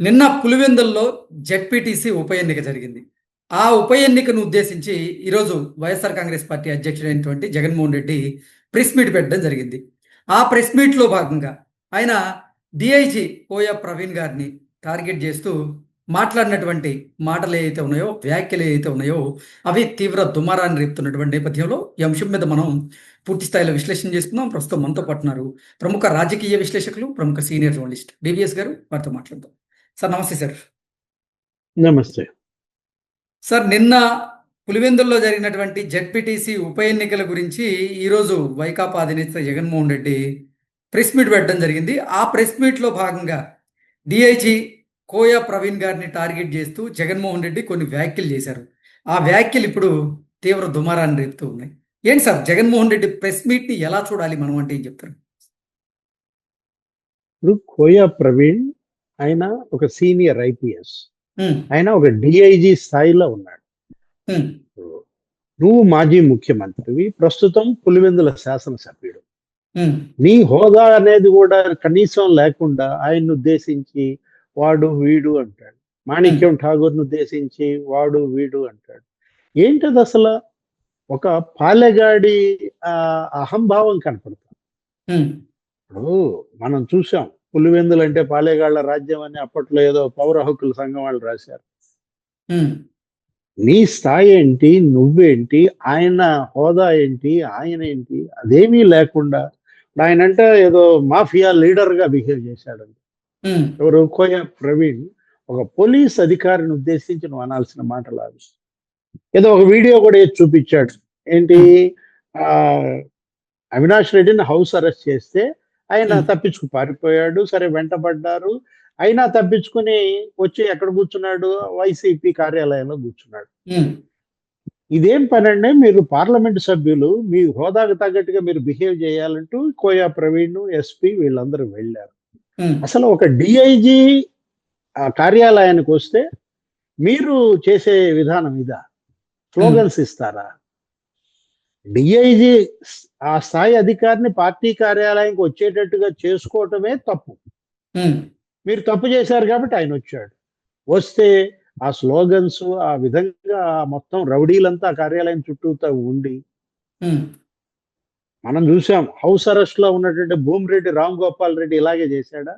నిన్న పులివెందుల్లో జెడ్పీటీసీ ఉప ఎన్నిక జరిగింది. ఆ ఉప ఎన్నికను ఉద్దేశించి ఈరోజు వైఎస్ఆర్ కాంగ్రెస్ పార్టీ అధ్యక్షుడైనటువంటి జగన్మోహన్ రెడ్డి ప్రెస్ మీట్ పెట్టడం జరిగింది. ఆ ప్రెస్ మీట్లో భాగంగా ఆయన డిఐజీ కోయ ప్రవీణ్ గారిని టార్గెట్ చేస్తూ మాట్లాడినటువంటి మాటలు ఏవైతే ఉన్నాయో వ్యాఖ్యలు ఏవైతే ఉన్నాయో అవి తీవ్ర దుమారాన్ని రేపుతున్నటువంటి నేపథ్యంలో ఈ అంశం మీద మనం పూర్తి స్థాయిలో విశ్లేషణ చేసుకుందాం. ప్రస్తుతం మనతో పట్టున్నారు ప్రముఖ రాజకీయ విశ్లేషకులు ప్రముఖ సీనియర్ జర్నలిస్ట్ డివిఎస్ గారు. వారితో మాట్లాడదాం. సార్ నమస్తే సార్. నమస్తే. సార్ నిన్న పులివెందుల్లో జరిగినటువంటి జెడ్పీటీసీ ఉప ఎన్నికల గురించి ఈరోజు వైకాపా అధినేత జగన్మోహన్ రెడ్డి ప్రెస్ మీట్ పెట్టడం జరిగింది. ఆ ప్రెస్ మీట్లో భాగంగా డిఐజీ కోయా ప్రవీణ్ గారిని టార్గెట్ చేస్తూ జగన్మోహన్ రెడ్డి కొన్ని వ్యాఖ్యలు చేశారు. ఆ వ్యాఖ్యలు ఇప్పుడు తీవ్ర దుమారాన్ని రేపుతూ ఉన్నాయి. ఏంటి సార్ జగన్మోహన్ రెడ్డి ప్రెస్ మీట్ని ఎలా చూడాలి? మనం అంటే ఏం చెప్తారు? ఇప్పుడు కోయా ప్రవీణ్ ఆయన ఒక సీనియర్ ఐపీఎస్ ఆయన ఒక డిఐజీ స్థాయిలో ఉన్నాడు. నువ్వు మాజీ ముఖ్యమంత్రివి ప్రస్తుతం పులివెందుల శాసనసభ్యుడు. నీ హోదా అనేది కూడా కనీసం లేకుండా ఆయన్ని ఉద్దేశించి వాడు వీడు అంటాడు. మాణిక్యం ఠాగూర్ను ఉద్దేశించి వాడు వీడు అంటాడు. ఏంటది అసలు? ఒక పాలెగాడి అహంభావం కనపడుతుంది ఇప్పుడు మనం చూసాం పులివెందులు అంటే పాలేగాళ్ళ రాజ్యం అని అప్పట్లో ఏదో పౌర హక్కుల సంఘం వాళ్ళు రాశారు. నీ స్థాయి ఏంటి? నువ్వేంటి? ఆయన హోదా ఏంటి? ఆయన ఏంటి? అదేమీ లేకుండా ఆయన అంటే ఏదో మాఫియా లీడర్గా బిహేవ్ చేశాడంట ఉమ్, ఎవరు? కోయ ప్రవీణ్. ఒక పోలీస్ అధికారిని ఉద్దేశించి నువ్వు అనాల్సిన మాటలు అవి. ఏదో ఒక వీడియో కూడా చూపించాడు. ఏంటి? ఆ అవినాష్ రెడ్డిని హౌస్ అరెస్ట్ చేస్తే ఆయన. తప్పించుకు పారిపోయాడు సరే వెంటబడ్డారు. అయినా తప్పించుకుని వచ్చి ఎక్కడ కూర్చున్నాడు? వైసీపీ కార్యాలయంలో కూర్చున్నాడు. ఇదేం పని అండి మీరు పార్లమెంట్ సభ్యులు మీ హోదాకు తగ్గట్టుగా మీరు బిహేవ్ చేయాలంటూ కోయా ప్రవీణ్ ఎస్పీ వీళ్ళందరూ వెళ్ళారు. అసలు ఒక డిఐజీ కార్యాలయానికి వస్తే మీరు చేసే విధానం ఇదా? స్లోగన్స్ ఇస్తారా? డిఐజీ ఆ స్థాయి అధికారిని పార్టీ కార్యాలయానికి వచ్చేటట్టుగా చేసుకోవటమే తప్పు. మీరు తప్పు చేశారు కాబట్టి ఆయన వచ్చాడు. వస్తే ఆ స్లోగన్స్ ఆ విధంగా మొత్తం రౌడీలంతా కార్యాలయం చుట్టూతా ఉండి మనం చూసాం హౌస్ అరెస్ట్లో ఉన్నటువంటి భూమిరెడ్డి రామ్ గోపాల్ రెడ్డి ఇలాగే చేశాడా?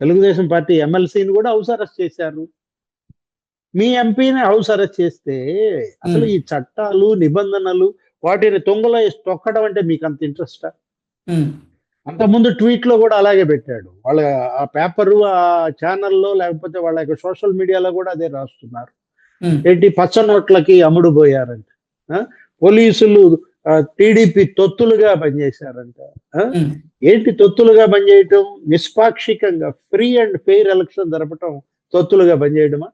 తెలుగుదేశం పార్టీ ఎమ్మెల్సీని కూడా హౌస్ అరెస్ట్ చేశారు. మీ ఎంపీని హౌస్ అరెస్ట్ చేస్తే అసలు ఈ చట్టాలు నిబంధనలు వాటిని తొంగలో తొక్కడం అంటే మీకు అంత ఇంట్రెస్టా అంతకుముందు ట్వీట్లో కూడా అలాగే పెట్టాడు. వాళ్ళ ఆ పేపరు ఆ ఛానల్లో లేకపోతే వాళ్ళ యొక్క సోషల్ మీడియాలో కూడా అదే రాస్తున్నారు. ఏంటి? పచ్చ నోట్లకి అమ్ముడు పోయారంట? పోలీసులు టీడీపీ తొత్తులుగా పనిచేశారంట. ఏంటి తొత్తులుగా పనిచేయటం? నిష్పాక్షికంగా ఫ్రీ అండ్ ఫెయిర్ ఎలక్షన్ జరపటం తొత్తులుగా పనిచేయడమా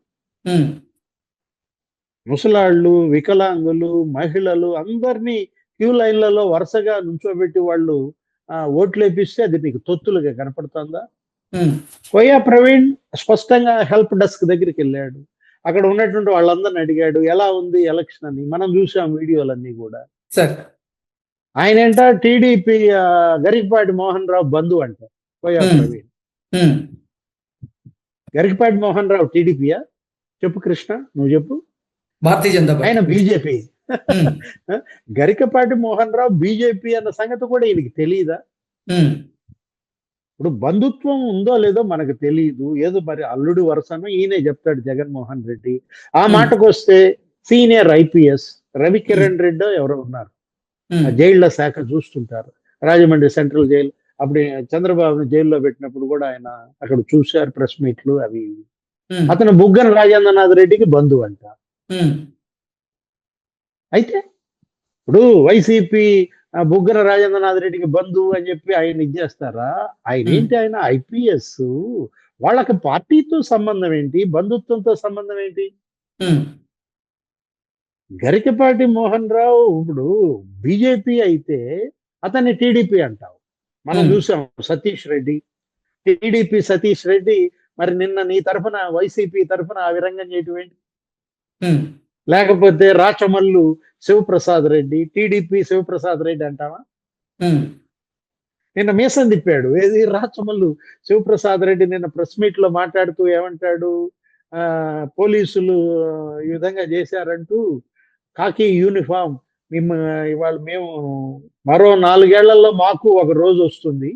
ముసలాళ్ళు వికలాంగులు మహిళలు అందరినీ క్యూ లైన్లలో వరుసగా నుంచోబెట్టి వాళ్ళు ఓట్లు వేపిస్తే అది నీకు తొత్తులుగా కనపడుతుందా? ఉమ్, కోయా ప్రవీణ్ స్పష్టంగా హెల్ప్ డెస్క్ దగ్గరికి వెళ్ళాడు. అక్కడ ఉన్నటువంటి వాళ్ళందరిని అడిగాడు ఎలా ఉంది ఎలక్షన్ అని? మనం చూసాం వీడియోలన్నీ కూడా. సార్. ఆయన ఏంట? టీడీపీ గరికపాటి మోహన్ రావు బంధు అంట కోయా Hmm. ప్రవీణ్. గరికపాటి మోహన్ రావు టీడీపీయా? చెప్పు కృష్ణ నువ్వు చెప్పు. భారతీయ జనతా ఆయన బీజేపీ. గరికపాటి మోహన్ రావు బీజేపీ అన్న సంగతి కూడా ఈయనకి తెలియదా ఇప్పుడు బంధుత్వం ఉందో లేదో మనకు తెలియదు ఏదో మరి అల్లుడు వరుసను ఈయనే చెప్తాడు జగన్మోహన్ రెడ్డి. ఆ. మాటకు వస్తే సీనియర్ ఐపీఎస్ రవికిరణ్ రెడ్డి ఎవరో ఉన్నారు. జైళ్ళ శాఖ చూస్తుంటారు. రాజమండ్రి సెంట్రల్ జైలు అప్పుడు చంద్రబాబుని జైల్లో పెట్టినప్పుడు కూడా ఆయన అక్కడ చూశారు ప్రెస్ మీట్లు అవి అతను బుగ్గన రాజేంద్రనాథ్ రెడ్డికి బంధువు అంట ఉమ్, అయితే ఇప్పుడు వైసీపీ బుగ్గన రాజేంద్రనాథ్ రెడ్డికి బంధువు అని చెప్పి ఆయన ఇచ్చేస్తారా ఆయన Hmm. ఏంటి ఆయన ఐపీఎస్? వాళ్ళకి పార్టీతో సంబంధం ఏంటి? బంధుత్వంతో సంబంధం ఏంటి? గరికపాటి మోహన్ రావు ఇప్పుడు బీజేపీ అయితే అతన్ని టీడీపీ అంటావు. మనం Hmm. చూసాం సతీష్ రెడ్డి. టీడీపీ సతీష్ రెడ్డి మరి నిన్న నీ తరఫున వైసీపీ తరఫున ఆ విధంగా చేయటం ఏంటి? లేకపోతే రాచమల్లు శివప్రసాద్ రెడ్డి టీడీపీ శివప్రసాద్ రెడ్డి అంటావా? నిన్న మీసం తిప్పాడు. ఏది? రాచమల్లు శివప్రసాద్ రెడ్డి నిన్న ప్రెస్ మీట్లో మాట్లాడుతూ ఏమంటాడు? ఆ పోలీసులు ఈ విధంగా చేశారంటూ కాకి యూనిఫామ్ మేము ఇవాళ మేము మరో నాలుగేళ్ళలో మాకు ఒక రోజు వస్తుంది.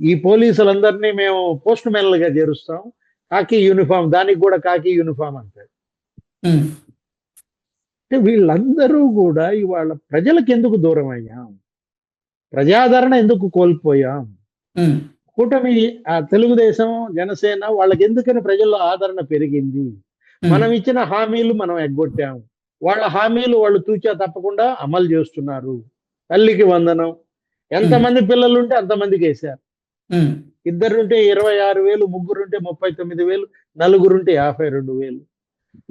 ఈ పోలీసులందరినీ మేము పోస్ట్గా చేరుస్తాం. కాకి యూనిఫామ్ దానికి కూడా కాకి యూనిఫామ్ అంటాడు ఉమ్, అంటే వీళ్ళందరూ కూడా ఇవాళ ప్రజలకు ఎందుకు దూరం అయ్యాం? ప్రజాదరణ ఎందుకు కోల్పోయాం? కూటమి ఆ తెలుగుదేశం జనసేన వాళ్ళకి ఎందుకని ప్రజల్లో ఆదరణ పెరిగింది? మనం ఇచ్చిన హామీలు మనం ఎగ్గొట్టాం. వాళ్ళ హామీలు వాళ్ళు తూచా తప్పకుండా అమలు చేస్తున్నారు. తల్లికి వందనం. ఎంతమంది పిల్లలు ఉంటే అంతమందికి వేశారు. ఇద్దరుంటే ఇరవై ఆరు వేలు ముగ్గురుంటే ముప్పై తొమ్మిది వేలు నలుగురుంటే యాభై రెండు వేలు.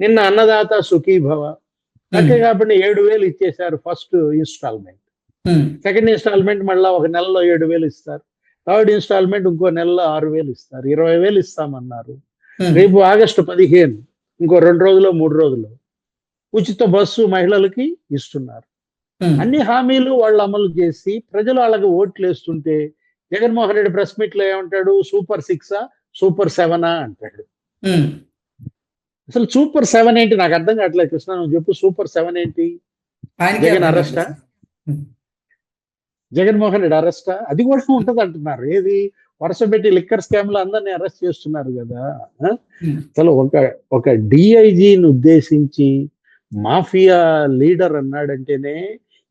నిన్న అన్నదాత సుఖీభవ. లెక్క కాబట్టి ఏడు వేలు ఇచ్చేశారు ఫస్ట్ ఇన్స్టాల్మెంట్. సెకండ్ ఇన్స్టాల్మెంట్ మళ్ళీ ఒక నెలలో ఏడు వేలు ఇస్తారు. థర్డ్ ఇన్స్టాల్మెంట్ ఇంకో నెలలో ఆరు వేలు ఇస్తారు. ఇరవై వేలు ఇస్తామన్నారు. రేపు ఆగస్టు పదిహేను ఇంకో రెండు రోజులు మూడు రోజులు ఉచిత బస్సు మహిళలకి ఇస్తున్నారు. అన్ని హామీలు వాళ్ళు అమలు చేసి ప్రజలు వాళ్ళకి ఓట్లు వేస్తుంటే జగన్మోహన్ రెడ్డి ప్రెస్ మీట్లో ఏమంటాడు? సూపర్ సిక్సా? సూపర్ సెవెనా అంటాడు. అసలు సూపర్ సెవెన్ ఏంటి? నాకు అర్థం కావట్లేదు కృష్ణ నువ్వు చెప్పు సూపర్ సెవెన్ ఏంటి? జగన్ అరెస్టా? జగన్మోహన్ రెడ్డి అరెస్ట్? అది కూడా ఉంటది అంటున్నారు. ఏది? వరుస పెట్టి లిక్కర్ స్కామ్లో అందరినీ అరెస్ట్ చేస్తున్నారు కదా అసలు ఒక ఒక డిఐజీని ఉద్దేశించి మాఫియా లీడర్ అన్నాడంటేనే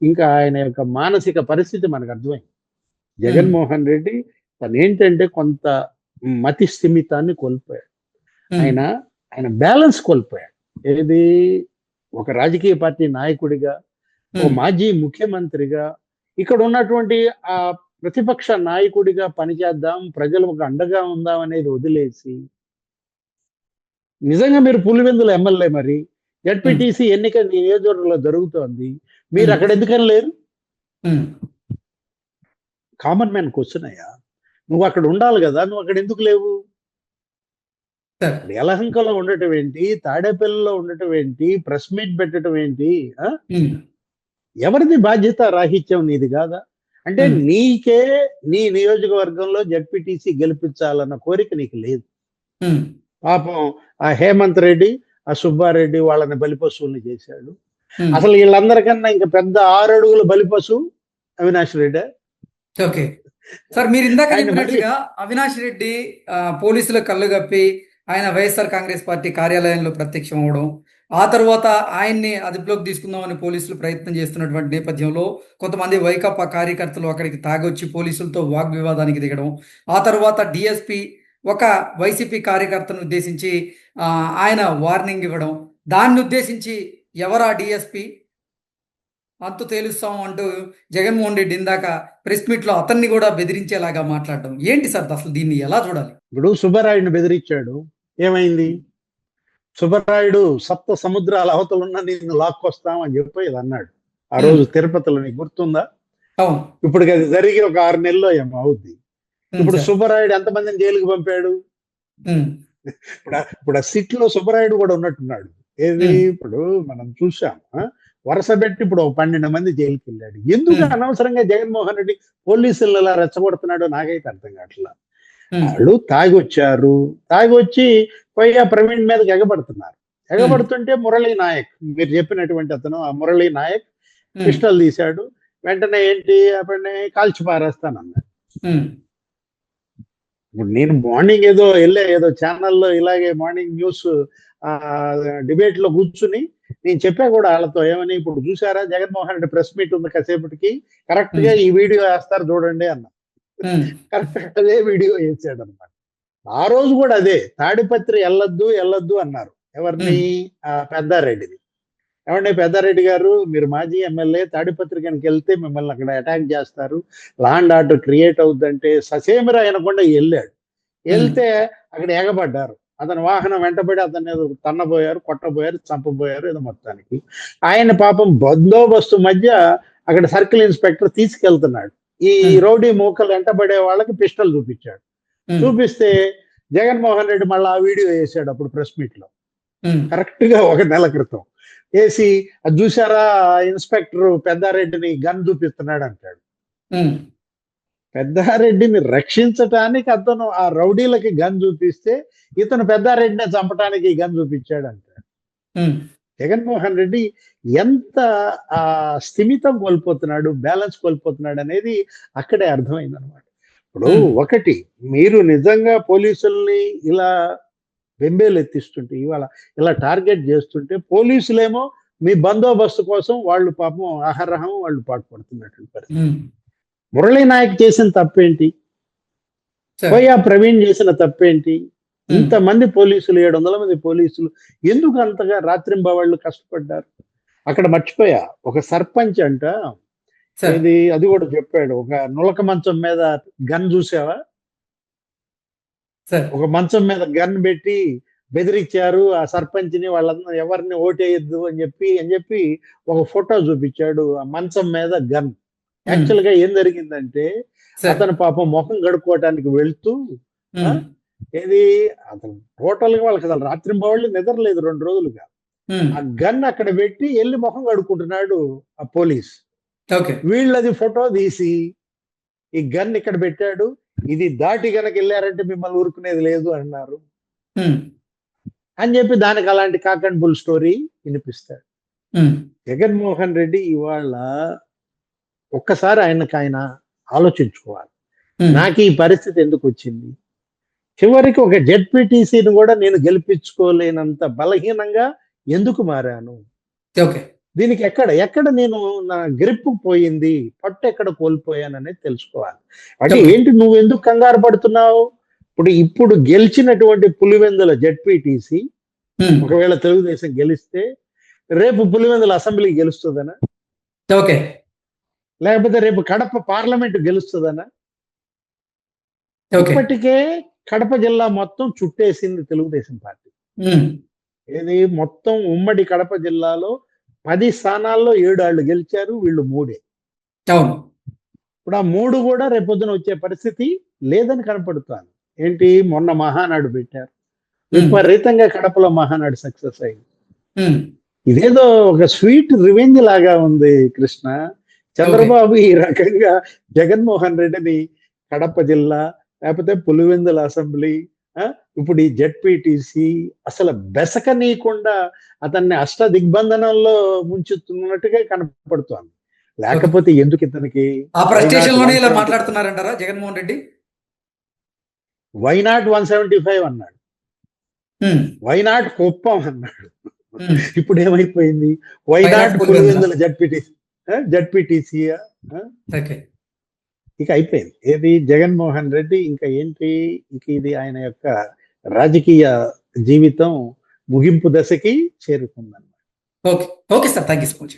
ఇంకా ఆయన యొక్క మానసిక పరిస్థితి మనకు అర్థమైంది. జగన్మోహన్ రెడ్డి తను ఏంటంటే కొంత మతి స్థిమితాన్ని కోల్పోయాడు. ఆయన ఆయన బ్యాలెన్స్ కోల్పోయాడు. ఏది? ఒక రాజకీయ పార్టీ నాయకుడిగా ఓ మాజీ ముఖ్యమంత్రిగా ఇక్కడ ఉన్నటువంటి ఆ ప్రతిపక్ష నాయకుడిగా పనిచేద్దాం ప్రజలకు అండగా ఉందాం అనేది వదిలేసి నిజంగా మీరు పులివెందుల ఎమ్మెల్యే మరి. జడ్పీటీసీ ఎన్నిక నీ నియోజకవర్గంలో జరుగుతోంది. మీరు. అక్కడ ఎందుకని లేరు? కామన్ మ్యాన్ క్వశ్చన్ అయ్యా. నువ్వు అక్కడ ఉండాలి కదా నువ్వు అక్కడ ఎందుకు లేవు? యలహంకలో ఉండటం ఏంటి? తాడేపల్లిలో ఉండటం ఏంటి? ప్రెస్ మీట్ పెట్టడం ఏంటి? ఎవరిది బాధ్యత? రాహిత్యం నీది కాదా? అంటే. నీకే నీ నియోజకవర్గంలో జడ్పీటీసీ గెలిపించాలన్న కోరిక నీకు లేదు. పాపం ఆ హేమంత్ రెడ్డి ఆ సుబ్బారెడ్డి వాళ్ళని బలిపశువుల్ని చేశాడు. అసలు వీళ్ళందరికన్నా ఇంకా పెద్ద ఆరు అడుగుల బలిపశువు అవినాష్ రెడ్డి. ఓకే. సార్ మీరు ఇందాక చెప్పినట్టుగా అవినాష్ రెడ్డి పోలీసుల కళ్ళు కప్పి ఆయన వైఎస్ఆర్ కాంగ్రెస్ పార్టీ కార్యాలయంలో ప్రత్యక్షం అవడం ఆ తర్వాత ఆయన్ని అదుపులోకి తీసుకుందామని పోలీసులు ప్రయత్నం చేస్తున్నటువంటి నేపథ్యంలో కొంతమంది వైకాపా కార్యకర్తలు అక్కడికి తాగొచ్చి పోలీసులతో వాగ్వివాదానికి దిగడం ఆ తర్వాత డిఎస్పి ఒక వైసీపీ కార్యకర్తను ఉద్దేశించి ఆయన వార్నింగ్ ఇవ్వడం దాన్ని ఉద్దేశించి ఎవరా డిఎస్పి? అంతు తేలుస్తాం అంటూ జగన్మోహన్ రెడ్డి ఇందాక ప్రెస్ మీట్లో అతన్ని కూడా బెదిరించేలాగా మాట్లాడడం. ఏంటి సార్ అసలు దీన్ని ఎలా చూడాలి? ఇప్పుడు సుబ్బరాయుడిని బెదిరించాడు. ఏమైంది? సుబ్బరాయుడు సప్త సముద్రాల అవతలున్న నిన్ను లాక్కొస్తాం అని చెప్పి ఇది అన్నాడు. ఆ రోజు తిరుపతిలో నీకు గుర్తుందా? అవును. ఇప్పుడు అది జరిగి ఒక ఆరు నెలల్లో ఏమో అవుద్ది. ఇప్పుడు. సుబ్బరాయుడు ఎంతమందిని జైలుకి పంపాడు? ఇప్పుడు ఇప్పుడు ఆ సిట్లో సుబ్బరాయుడు కూడా ఉన్నట్టున్నాడు. ఏది. ఇప్పుడు మనం చూసాం ఆ? వరుస పెట్టి ఇప్పుడు పన్నెండు మంది జైలుకి వెళ్ళాడు ఎందుకు. అనవసరంగా జగన్మోహన్ రెడ్డి పోలీసులు ఇలా రెచ్చగొడుతున్నాడో నాకైతే అర్థం కావట్లా. వాళ్ళు తాగొచ్చారు. తాగొచ్చి ఆ ప్రవీణ్ మీదకి ఎగబడుతున్నారు. ఎగబడుతుంటే మురళీ నాయక్ మీరు చెప్పినటువంటి అతను ఆ మురళీ నాయక్ పిస్టల్ తీశాడు. వెంటనే ఏంటి? అప్పుడు కాల్చి పారేస్తానన్నాడు. ఇప్పుడు నేను మార్నింగ్ ఏదో వెళ్ళే ఏదో ఛానల్లో ఇలాగే మార్నింగ్ న్యూస్ డిబేట్లో కూర్చుని నేను చెప్పా కూడా వాళ్ళతో ఏమని ఇప్పుడు చూసారా జగన్మోహన్ రెడ్డి ప్రెస్ మీట్ ఉంది కాసేపటికి. కరెక్ట్గా ఈ వీడియో వేస్తారు చూడండి అన్న. కరెక్ట్ అదే వీడియో వేసాడు అనమాట ఆ రోజు కూడా అదే తాడిపత్రి వెళ్ళొద్దు వెళ్ళొద్దు అన్నారు. ఎవరిని? ఆ పెద్దారెడ్డిని. ఏమంటే పెద్దారెడ్డి గారు? మీరు మాజీ ఎమ్మెల్యే తాడిపత్రి కనుక వెళ్తే మిమ్మల్ని అక్కడ అటాక్ చేస్తారు. లాండ్ ఆర్డర్ క్రియేట్ అవుద్దంటే ససేమిరా అనకుండా వెళ్ళాడు. వెళ్తే అక్కడ ఎగబడ్డారు అతని వాహనం వెంటబడి అతన్ని ఏదో తన్నబోయారు కొట్టబోయారు చంపబోయారు ఏదో మొత్తానికి. ఆయన పాపం బందోబస్తు మధ్య అక్కడ సర్కిల్ ఇన్స్పెక్టర్ తీసుకెళ్తున్నాడు. ఈ. రౌడీ మూకలు వెంటబడే వాళ్ళకి పిస్టల్ చూపించాడు. చూపిస్తే జగన్మోహన్ రెడ్డి మళ్ళీ ఆ వీడియో వేసాడు అప్పుడు ప్రెస్ మీట్లో కరెక్ట్గా ఒక నెల క్రితం. వేసి చూసారా ఇన్స్పెక్టర్ పెద్దారెడ్డిని గన్ చూపిస్తున్నాడు అంటాడు. పెద్దారెడ్డిని రక్షించటానికి అతను ఆ రౌడీలకి గన్ చూపిస్తే ఇతను పెద్దారెడ్డిని చంపటానికి గన్ చూపించాడు అంటాడు ఉమ్, జగన్మోహన్ రెడ్డి ఎంత ఆ స్థిమితం కోల్పోతున్నాడు బ్యాలెన్స్ కోల్పోతున్నాడు అనేది అక్కడే అర్థమైంది అనమాట ఇప్పుడు. ఒకటి మీరు నిజంగా పోలీసుల్ని ఇలా బెంబేలు ఎత్తిస్తుంటే ఇవాళ ఇలా టార్గెట్ చేస్తుంటే పోలీసులేమో మీ బందోబస్తు కోసం వాళ్ళు పాపం ఆహారహం వాళ్ళు పరిస్థితి. ఉమ్, మురళీ నాయక్ చేసిన తప్పేంటి. పోయా ప్రవీణ్ చేసిన తప్పేంటి? ఇంతమంది పోలీసులు ఏడు వందల మంది పోలీసులు ఎందుకు అంతగా రాత్రింబవాళ్ళు కష్టపడ్డారు? అక్కడ మర్చిపోయా. ఒక సర్పంచ్ అంట. ఇది అది కూడా చెప్పాడు. ఒక నులక మంచం మీద గన్ చూసావా? సరే. ఒక మంచం మీద గన్ పెట్టి బెదిరించారు. ఆ సర్పంచ్ని వాళ్ళందరూ ఎవరిని ఓటేయద్దు అని చెప్పి అని చెప్పి ఒక ఫోటో చూపించాడు. ఆ మంచం మీద గన్. యాక్చువల్గా ఏం జరిగిందంటే. అతను పాపం ముఖం గడుక్కోవటానికి వెళ్తూ ఉమ్, ఏది అతను టోటల్గా వాళ్ళకి అసలు రాత్రి బావాళ్ళు నిద్రలేదు రెండు రోజులుగా. ఉమ్, ఆ గన్ అక్కడ పెట్టి వెళ్ళి ముఖం కడుక్కుంటున్నాడు ఆ పోలీస్. వీళ్ళది ఫోటో తీసి ఈ గన్ ఇక్కడ పెట్టాడు ఇది దాటి గనక వెళ్ళారంటే మిమ్మల్ని ఊరుకునేది లేదు అన్నారు. అని చెప్పి దానికి అలాంటి కాక్ అండ్ బుల్ స్టోరీ వినిపిస్తాడు. జగన్మోహన్ రెడ్డి ఇవాళ ఒక్కసారి ఆయనకు ఆయన ఆలోచించుకోవాలి నాకు ఈ పరిస్థితి ఎందుకు వచ్చింది? చివరికి ఒక జెడ్పీటీసీని కూడా నేను గెలిపించుకోలేనంత బలహీనంగా ఎందుకు మారాను? దీనికి ఎక్కడ ఎక్కడ నేను నా గ్రిప్ పోయింది? పట్టు ఎక్కడ కోల్పోయాను అనేది తెలుసుకోవాలి. అంటే. ఏంటి నువ్వు ఎందుకు కంగారు పడుతున్నావు? ఇప్పుడు ఇప్పుడు గెలిచినటువంటి పులివెందుల జెడ్పీటీసీ ఒకవేళ తెలుగుదేశం గెలిస్తే రేపు పులివెందుల అసెంబ్లీ గెలుస్తుందనా? ఓకే. లేకపోతే రేపు కడప పార్లమెంట్ గెలుస్తుందనా ఇప్పటికే కడప జిల్లా మొత్తం చుట్టేసింది తెలుగుదేశం పార్టీ. ఇది మొత్తం ఉమ్మడి కడప జిల్లాలో పది స్థానాల్లో ఏడు వాళ్ళు గెలిచారు వీళ్ళు మూడే. అవును. ఇప్పుడు ఆ మూడు కూడా రేపొద్దున వచ్చే పరిస్థితి లేదని కనపడుతాను ఏంటి? మొన్న మహానాడు పెట్టారు. విపరీతంగా కడపలో మహానాడు సక్సెస్ అయింది. ఇదేదో ఒక స్వీట్ రివెంజ్ లాగా ఉంది కృష్ణ. చంద్రబాబు ఈ రకంగా జగన్మోహన్ రెడ్డిని కడప జిల్లా లేకపోతే పులివెందుల అసెంబ్లీ ఇప్పుడు ఈ జెడ్పీటీసీ అసలు బెసకనీయకుండా అతన్ని అష్ట దిగ్బంధనంలో ముంచుతున్నట్టుగా కనపడుతోంది. లేకపోతే ఎందుకు ఇతనికి ఆ ఇలా మాట్లాడుతున్నారంటారా Jaganmohan Reddy? Why not one seventy five అన్నాడు. వైనాట్ కుప్పం అన్నాడు. ఇప్పుడు ఏమైపోయింది వైనాట్ పులివెందుల జడ్పీటీసీ? జడ్పీటీసీ ఇక అయిపోయింది. ఏది? జగన్మోహన్ రెడ్డి ఇంకా ఏంటి? ఇక ఇది ఆయన యొక్క రాజకీయ జీవితం ముగింపు దశకి చేరుకుందన్నమాట. Okay okay sir thank you so much